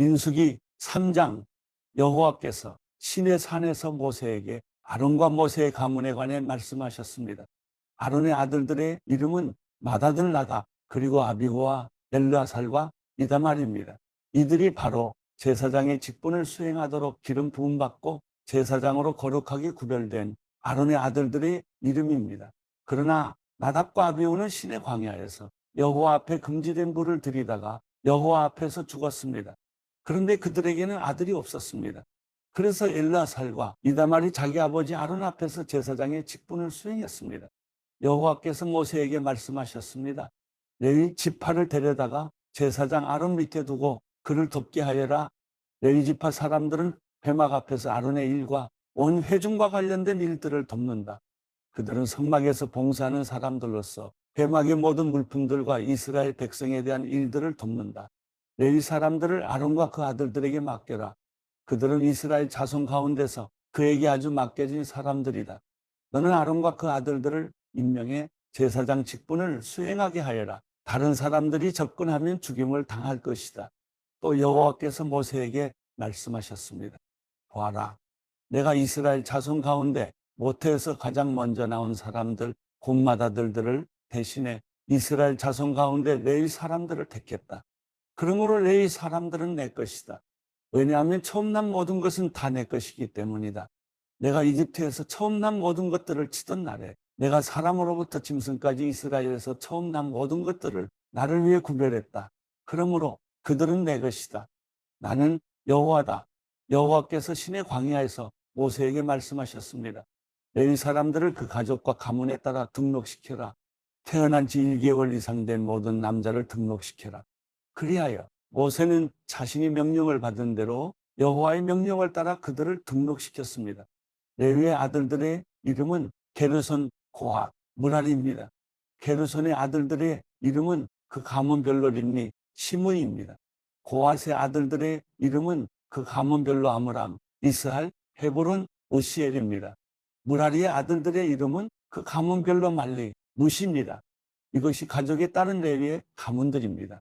민수기 3장 여호와께서 신의 산에서 모세에게 아론과 모세의 가문에 관해 말씀하셨습니다. 아론의 아들들의 이름은 마다들 나다 그리고 아비고와 엘르아살과 이다말입니다. 이들이 바로 제사장의 직분을 수행하도록 기름 부음 받고 제사장으로 거룩하게 구별된 아론의 아들들의 이름입니다. 그러나 나답과 아비오는 신의 광야에서 여호와 앞에 금지된 불을 들이다가 여호와 앞에서 죽었습니다. 그런데 그들에게는 아들이 없었습니다. 그래서 엘라살과 이다말이 자기 아버지 아론 앞에서 제사장의 직분을 수행했습니다. 여호와께서 모세에게 말씀하셨습니다. 레위 지파를 데려다가 제사장 아론 밑에 두고 그를 돕게 하여라. 레위 지파 사람들은 회막 앞에서 아론의 일과 온 회중과 관련된 일들을 돕는다. 그들은 성막에서 봉사하는 사람들로서 회막의 모든 물품들과 이스라엘 백성에 대한 일들을 돕는다. 레위 사람들을 아론과 그 아들들에게 맡겨라. 그들은 이스라엘 자손 가운데서 그에게 아주 맡겨진 사람들이다. 너는 아론과 그 아들들을 임명해 제사장 직분을 수행하게 하여라. 다른 사람들이 접근하면 죽임을 당할 것이다. 또 여호와께서 모세에게 말씀하셨습니다. 보아라. 내가 이스라엘 자손 가운데 모태에서 가장 먼저 나온 사람들, 곰마다들들을 대신해 이스라엘 자손 가운데 레위 사람들을 택했다. 그러므로 레위 사람들은 내 것이다. 왜냐하면 처음 난 모든 것은 다 내 것이기 때문이다. 내가 이집트에서 처음 난 모든 것들을 치던 날에 내가 사람으로부터 짐승까지 이스라엘에서 처음 난 모든 것들을 나를 위해 구별했다. 그러므로 그들은 내 것이다. 나는 여호와다. 여호와께서 신의 광야에서 모세에게 말씀하셨습니다. 레위 사람들을 그 가족과 가문에 따라 등록시켜라. 태어난 지 1개월 이상 된 모든 남자를 등록시켜라. 그리하여 모세는 자신이 명령을 받은 대로 여호와의 명령을 따라 그들을 등록시켰습니다. 레위의 아들들의 이름은 게르손, 고핫, 무랄입니다. 게르손의 아들들의 이름은 그 가문별로 림니, 시므이입니다. 고핫의 아들들의 이름은 그 가문별로 아므람, 이스할, 헤브론, 우시엘입니다. 무라리의 아들들의 이름은 그 가문별로 말리, 무시입니다. 이것이 가족에 따른 레위의 가문들입니다.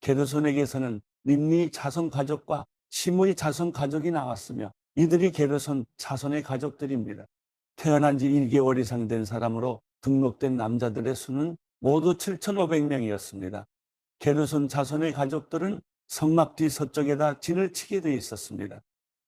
게르손에게서는 림니 자손 가족과 시므의 자손 가족이 나왔으며 이들이 게르손 자손의 가족들입니다. 태어난 지 1개월 이상 된 사람으로 등록된 남자들의 수는 모두 7,500명이었습니다. 게르손 자손의 가족들은 성막 뒤 서쪽에다 진을 치게 되어 있었습니다.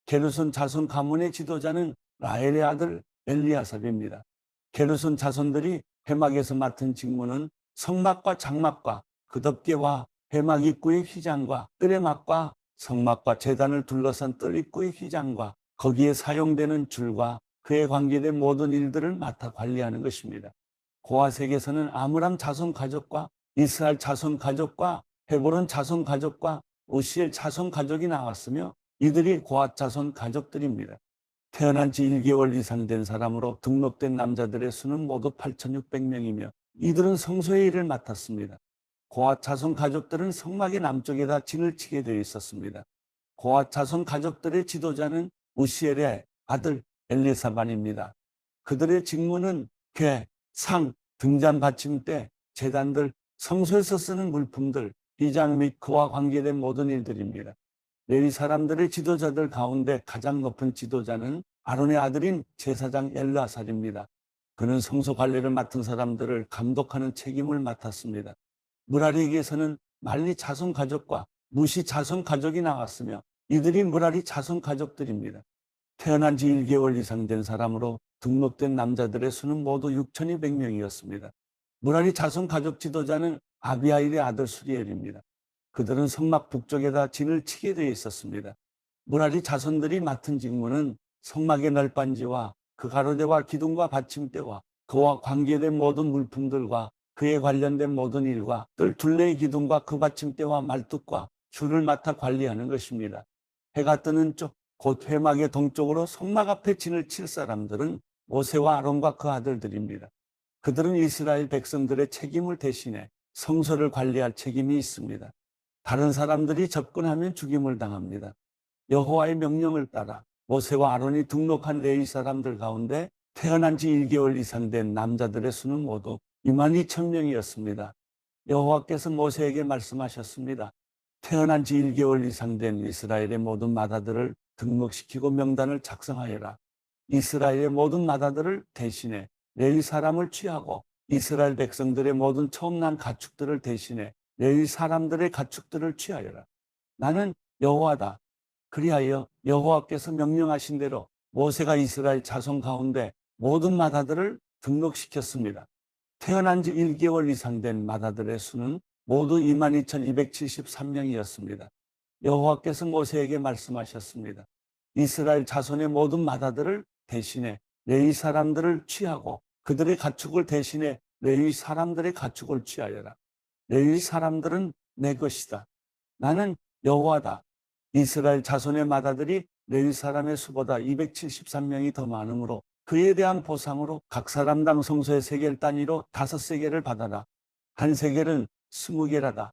게르손 자손 가문의 지도자는 라헬의 아들 엘리아삽입니다. 게르손 자손들이 회막에서 맡은 직무는 성막과 장막과 그 덮개와 회막 입구의 휘장과 뜰의 막과 성막과 재단을 둘러싼 뜰 입구의 휘장과 거기에 사용되는 줄과 그에 관계된 모든 일들을 맡아 관리하는 것입니다. 고아색에서는 아므람 자손 가족과 이스라엘 자손 가족과 헤보론 자손 가족과 우시엘 자손 가족이 나왔으며 이들이 고아 자손 가족들입니다. 태어난 지 1개월 이상 된 사람으로 등록된 남자들의 수는 모두 8,600명이며 이들은 성소의 일을 맡았습니다. 고아 자손 가족들은 성막의 남쪽에다 진을 치게 되어 있었습니다. 고아 자손 가족들의 지도자는 우시엘의 아들 엘리사반입니다. 그들의 직무는 궤, 상, 등잔 받침대, 재단들, 성소에서 쓰는 물품들, 비장 및 그와 관계된 모든 일들입니다. 레위 사람들의 지도자들 가운데 가장 높은 지도자는 아론의 아들인 제사장 엘라살입니다. 그는 성소 관리를 맡은 사람들을 감독하는 책임을 맡았습니다. 무라리에게서는 말리 자손 가족과 무시 자손 가족이 나왔으며 이들이 무라리 자손 가족들입니다. 태어난 지 1개월 이상 된 사람으로 등록된 남자들의 수는 모두 6,200명이었습니다. 무라리 자손 가족 지도자는 아비아일의 아들 수리엘입니다. 그들은 성막 북쪽에다 진을 치게 되어 있었습니다. 무라리 자손들이 맡은 직무는 성막의 널빤지와 그 가로대와 기둥과 받침대와 그와 관계된 모든 물품들과 그에 관련된 모든 일과 뜰 둘레의 기둥과 그 받침대와 말뚝과 줄을 맡아 관리하는 것입니다. 해가 뜨는 쪽, 곧 회막의 동쪽으로 성막 앞에 진을 칠 사람들은 모세와 아론과 그 아들들입니다. 그들은 이스라엘 백성들의 책임을 대신해 성소를 관리할 책임이 있습니다. 다른 사람들이 접근하면 죽임을 당합니다. 여호와의 명령을 따라 모세와 아론이 등록한 레위 사람들 가운데 태어난 지 1개월 이상 된 남자들의 수는 모두 2만 2천 명이었습니다. 여호와께서 모세에게 말씀하셨습니다. 태어난 지 1개월 이상 된 이스라엘의 모든 마다들을 등록시키고 명단을 작성하여라. 이스라엘의 모든 마다들을 대신해 레위 사람을 취하고 이스라엘 백성들의 모든 처음 난 가축들을 대신해 레위 사람들의 가축들을 취하여라. 나는 여호와다. 그리하여 여호와께서 명령하신 대로 모세가 이스라엘 자손 가운데 모든 마다들을 등록시켰습니다. 태어난 지 1개월 이상 된 마다들의 수는 모두 22,273명이었습니다. 여호와께서 모세에게 말씀하셨습니다. 이스라엘 자손의 모든 마다들을 대신해 레위 사람들을 취하고 그들의 가축을 대신해 레위 사람들의 가축을 취하여라. 레위 사람들은 내 것이다. 나는 여호와다. 이스라엘 자손의 마다들이 레위 사람의 수보다 273명이 더 많으므로 그에 대한 보상으로 각 사람당 성소의 세겔 단위로 다섯 세겔을 받아라. 한 세겔은 스무 개라다.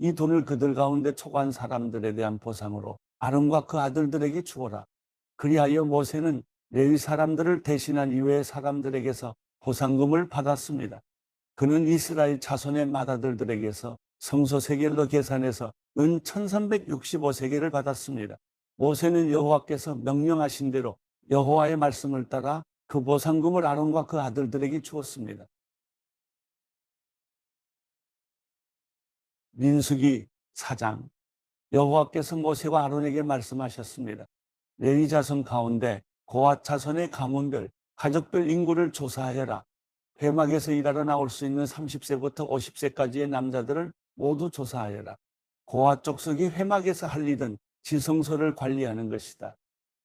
이 돈을 그들 가운데 초관 사람들에 대한 보상으로 아론과 그 아들들에게 주어라. 그리하여 모세는 레위 사람들을 대신한 이외의 사람들에게서 보상금을 받았습니다. 그는 이스라엘 자손의 마다들들에게서 성소 세겔로 계산해서 은 1365세겔을 받았습니다. 모세는 여호와께서 명령하신 대로 여호와의 말씀을 따라 그 보상금을 아론과 그 아들들에게 주었습니다. 민수기 4장 여호와께서 모세와 아론에게 말씀하셨습니다. 레위 자손 가운데 고앗 자손의 가문별 가족별 인구를 조사하여라. 회막에서 일하러 나올 수 있는 30세부터 50세까지의 남자들을 모두 조사하여라. 고아 족속이 회막에서 할 일은 지성소를 관리하는 것이다.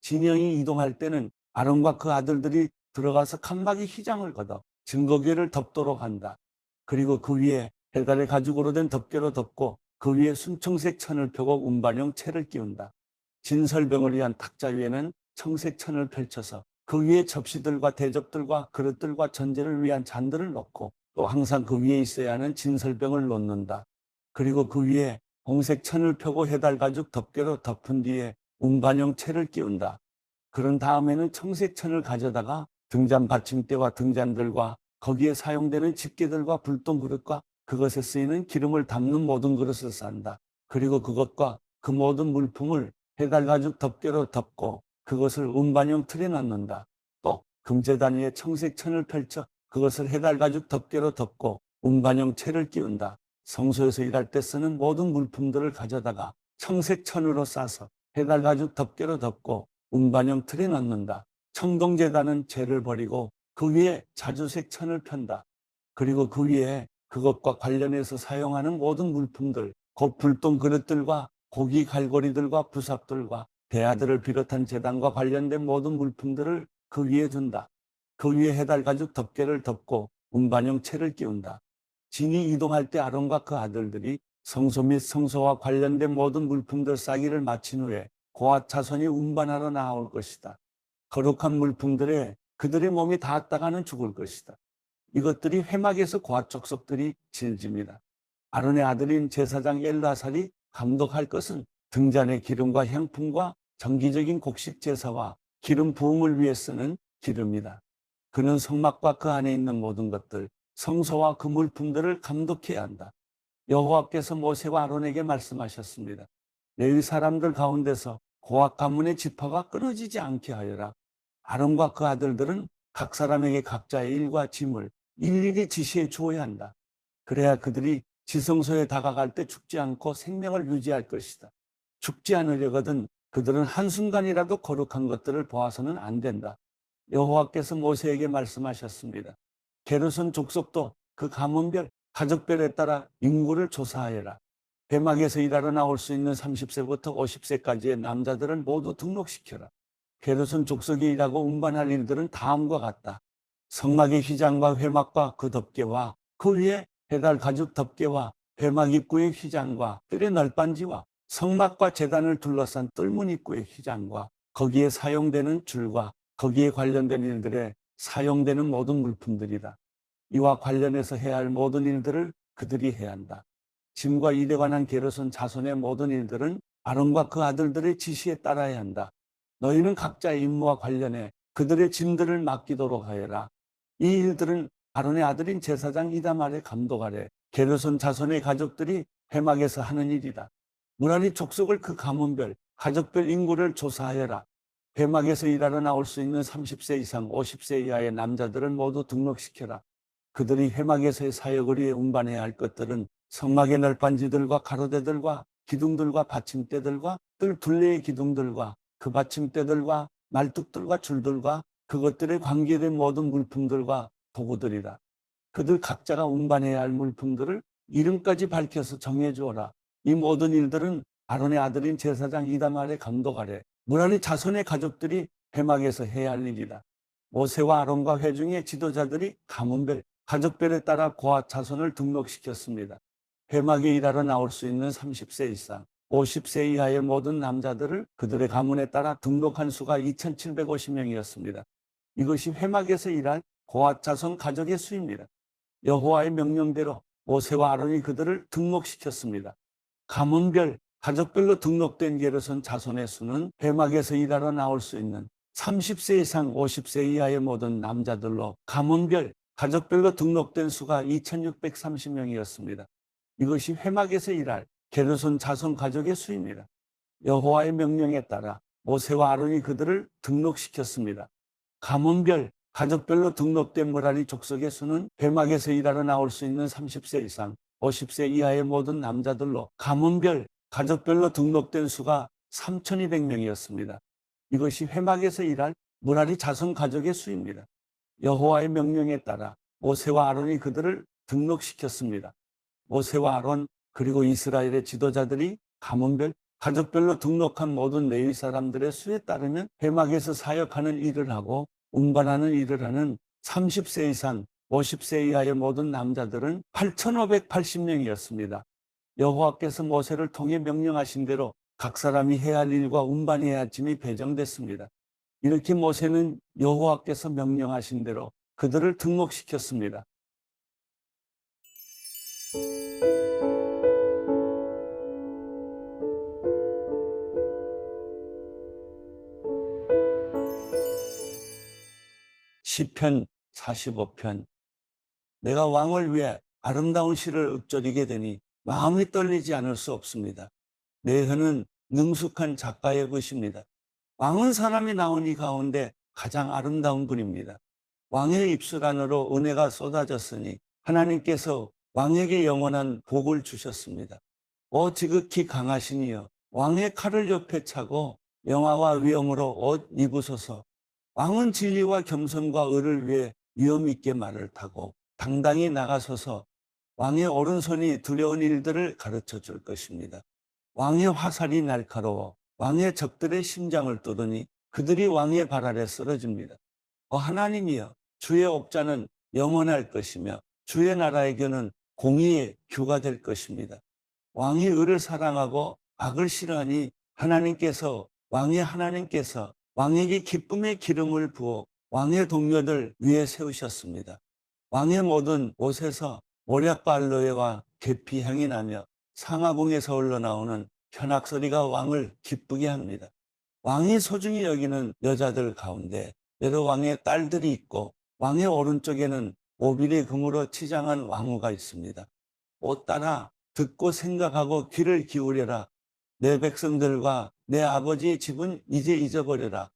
진영이 이동할 때는 아론과 그 아들들이 들어가서 칸막이 휘장을 걷어 증거궤를 덮도록 한다. 그리고 그 위에 해달의 가죽으로 된 덮개로 덮고 그 위에 순청색 천을 펴고 운반용 채를 끼운다. 진설병을 위한 탁자 위에는 청색 천을 펼쳐서 그 위에 접시들과 대접들과 그릇들과 전제를 위한 잔들을 놓고 또 항상 그 위에 있어야 하는 진설병을 놓는다. 그리고 그 위에红색 천을 펴고 해달 가죽 덮개로 덮은 뒤에 운반용 채를 끼운다. 그런 다음에는 청색 천을 가져다가 등잔 받침대와 등잔들과 거기에 사용되는 집게들과 불똥 그릇과 그것에 쓰이는 기름을 담는 모든 그릇을 싼다. 그리고 그것과 그 모든 물품을 해달 가죽 덮개로 덮고 그것을 운반용 틀에 넣는다. 또 금재단 위에 청색 천을 펼쳐 그것을 해달 가죽 덮개로 덮고 운반용 채를 끼운다. 성소에서 일할 때 쓰는 모든 물품들을 가져다가 청색 천으로 싸서 해달 가죽 덮개로 덮고 운반용 틀에 넣는다. 청동재단은 재를 버리고 그 위에 자주색 천을 편다. 그리고 그 위에 그것과 관련해서 사용하는 모든 물품들, 곧 불똥 그릇들과 고기 갈고리들과 부삽들과 대아들을 비롯한 재단과 관련된 모든 물품들을 그 위에 둔다. 그 위에 해달 가죽 덮개를 덮고 운반용 채를 끼운다. 진이 이동할 때 아론과 그 아들들이 성소 및 성소와 관련된 모든 물품들 싸기를 마친 후에 고아 자손이 운반하러 나올 것이다. 거룩한 물품들에 그들의 몸이 닿았다가는 죽을 것이다. 이것들이 회막에서 고아 족속들이 질집니다. 아론의 아들인 제사장 엘라살이 감독할 것은 등잔의 기름과 향품과 정기적인 곡식 제사와 기름 부음을 위해 쓰는 기름이다. 그는 성막과 그 안에 있는 모든 것들, 성소와 그 물품들을 감독해야 한다. 여호와께서 모세와 아론에게 말씀하셨습니다. 레위 사람들 가운데서 고학 가문의 지파가 끊어지지 않게 하여라. 아론과 그 아들들은 각 사람에게 각자의 일과 짐을 일일이 지시해 주어야 한다. 그래야 그들이 지성소에 다가갈 때 죽지 않고 생명을 유지할 것이다. 죽지 않으려거든 그들은 한순간이라도 거룩한 것들을 보아서는 안 된다. 여호와께서 모세에게 말씀하셨습니다. 게르손 족속도 그 가문별, 가족별에 따라 인구를 조사하여라. 배막에서 일하러 나올 수 있는 30세부터 50세까지의 남자들을 모두 등록시켜라. 게르손 족속이 일하고 운반할 일들은 다음과 같다. 성막의 휘장과 회막과 그 덮개와 그 위에 해달 가죽 덮개와 회막 입구의 휘장과 뜰의 널빤지와 성막과 재단을 둘러싼 뜰문 입구의 휘장과 거기에 사용되는 줄과 거기에 관련된 일들에 사용되는 모든 물품들이다. 이와 관련해서 해야 할 모든 일들을 그들이 해야 한다. 짐과 일에 관한 게르손 자손의 모든 일들은 아론과 그 아들들의 지시에 따라야 한다. 너희는 각자의 임무와 관련해 그들의 짐들을 맡기도록 하여라. 이 일들은 아론의 아들인 제사장 이다말의 감독 아래 게르손 자손의 가족들이 회막에서 하는 일이다. 무라리 족속을 그 가문별, 가족별 인구를 조사하여라. 회막에서 일하러 나올 수 있는 30세 이상, 50세 이하의 남자들은 모두 등록시켜라. 그들이 회막에서의 사역을 위해 운반해야 할 것들은 성막의 널빤지들과 가로대들과 기둥들과 받침대들과 뜰 둘레의 기둥들과 그 받침대들과 말뚝들과 줄들과 그것들에 관계된 모든 물품들과 도구들이라. 그들 각자가 운반해야 할 물품들을 이름까지 밝혀서 정해주어라. 이 모든 일들은 아론의 아들인 제사장 이다말의 감독 아래 무라리 자손의 가족들이 회막에서 해야 할 일이다. 모세와 아론과 회중의 지도자들이 가문별, 가족별에 따라 고아 자손을 등록시켰습니다. 회막에 일하러 나올 수 있는 30세 이상, 50세 이하의 모든 남자들을 그들의 가문에 따라 등록한 수가 2,750명이었습니다. 이것이 회막에서 일할 고아 자손 가족의 수입니다. 여호와의 명령대로 모세와 아론이 그들을 등록시켰습니다. 가문별, 가족별로 등록된 게르손 자손의 수는 회막에서 일하러 나올 수 있는 30세 이상 50세 이하의 모든 남자들로 가문별, 가족별로 등록된 수가 2,630명이었습니다. 이것이 회막에서 일할 게르손 자손 가족의 수입니다. 여호와의 명령에 따라 모세와 아론이 그들을 등록시켰습니다. 가문별, 가족별로 등록된 모라리 족속의 수는 회막에서 일하러 나올 수 있는 30세 이상, 50세 이하의 모든 남자들로 가문별, 가족별로 등록된 수가 3,200명이었습니다. 이것이 회막에서 일할 무라리 자손 가족의 수입니다. 여호와의 명령에 따라 모세와 아론이 그들을 등록시켰습니다. 모세와 아론 그리고 이스라엘의 지도자들이 가문별, 가족별로 등록한 모든 레위 사람들의 수에 따르면 회막에서 사역하는 일을 하고 운반하는 일을 하는 30세 이상, 50세 이하의 모든 남자들은 8,580명이었습니다. 여호와께서 모세를 통해 명령하신 대로 각 사람이 해야 할 일과 운반해야 할 짐이 배정됐습니다. 이렇게 모세는 여호와께서 명령하신 대로 그들을 등록시켰습니다. 시편 45편 내가 왕을 위해 아름다운 시를 읊조리게 되니 마음이 떨리지 않을 수 없습니다. 내 혀는 능숙한 작가의 것입니다. 왕은 사람이 나온 이 가운데 가장 아름다운 분입니다. 왕의 입술 안으로 은혜가 쏟아졌으니 하나님께서 왕에게 영원한 복을 주셨습니다. 오 지극히 강하시니여 왕의 칼을 옆에 차고 영화와 위엄으로 옷 입으소서 왕은 진리와 겸손과 의를 위해 위엄 있게 말을 타고 당당히 나가서서 왕의 오른손이 두려운 일들을 가르쳐 줄 것입니다. 왕의 화살이 날카로워 왕의 적들의 심장을 뚫으니 그들이 왕의 발 아래 쓰러집니다. 어 하나님이여 주의 옥자는 영원할 것이며 주의 나라에게는 공의의 규가 될 것입니다. 왕이 의를 사랑하고 악을 싫어하니 하나님께서 왕의 하나님께서 왕에게 기쁨의 기름을 부어 왕의 동료들 위에 세우셨습니다. 왕의 모든 옷에서 모략과 알로에와 계피 향이 나며 상하궁에서 흘러나오는 현악소리가 왕을 기쁘게 합니다. 왕이 소중히 여기는 여자들 가운데 여러 왕의 딸들이 있고 왕의 오른쪽에는 오빌의 금으로 치장한 왕후가 있습니다. 오 따라 듣고 생각하고 귀를 기울여라. 내 백성들과 내 아버지의 집은 이제 잊어버려라.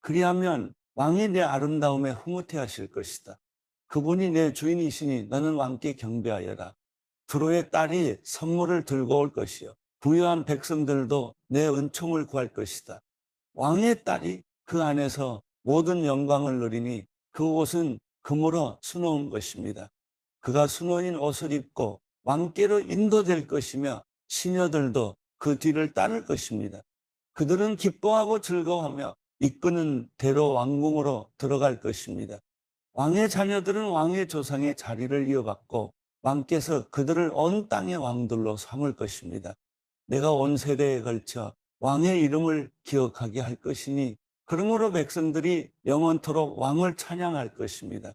그리하면 왕이 내 아름다움에 흐뭇해 하실 것이다. 그분이 내 주인이시니 너는 왕께 경배하여라. 두로의 딸이 선물을 들고 올 것이요. 부유한 백성들도 내 은총을 구할 것이다. 왕의 딸이 그 안에서 모든 영광을 누리니 그 옷은 금으로 수놓은 것입니다. 그가 수놓인 옷을 입고 왕께로 인도될 것이며 시녀들도 그 뒤를 따를 것입니다. 그들은 기뻐하고 즐거워하며 이끄는 대로 왕궁으로 들어갈 것입니다. 왕의 자녀들은 왕의 조상의 자리를 이어받고 왕께서 그들을 온 땅의 왕들로 삼을 것입니다. 내가 온 세대에 걸쳐 왕의 이름을 기억하게 할 것이니 그러므로 백성들이 영원토록 왕을 찬양할 것입니다.